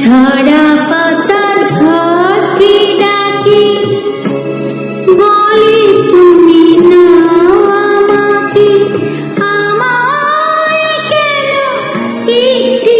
ঝরা পাতা ঝড়কে ডাকে? বলে তুমি নাও আমাকে। আমায় কেন একটি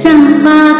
上班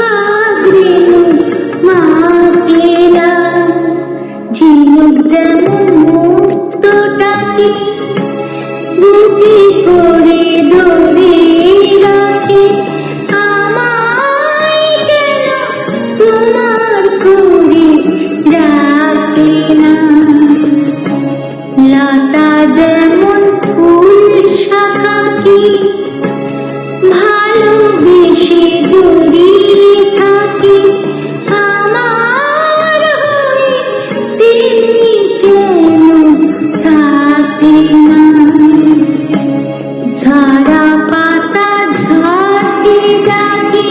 থাকি ভালোবেসে জড়িয়ে থাকি আমার হয়ে তিনি কেন থাকে না? ঝাড়া পাতা ঝাড়কে ডাকে